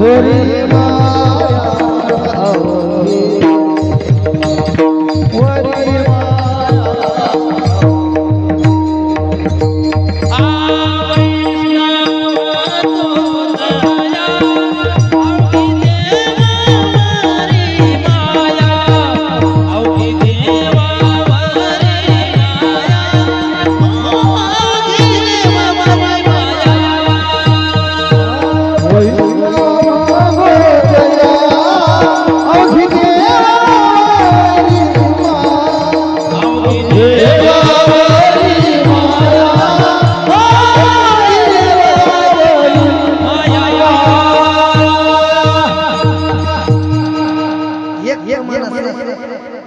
Bye. એક એક માણસ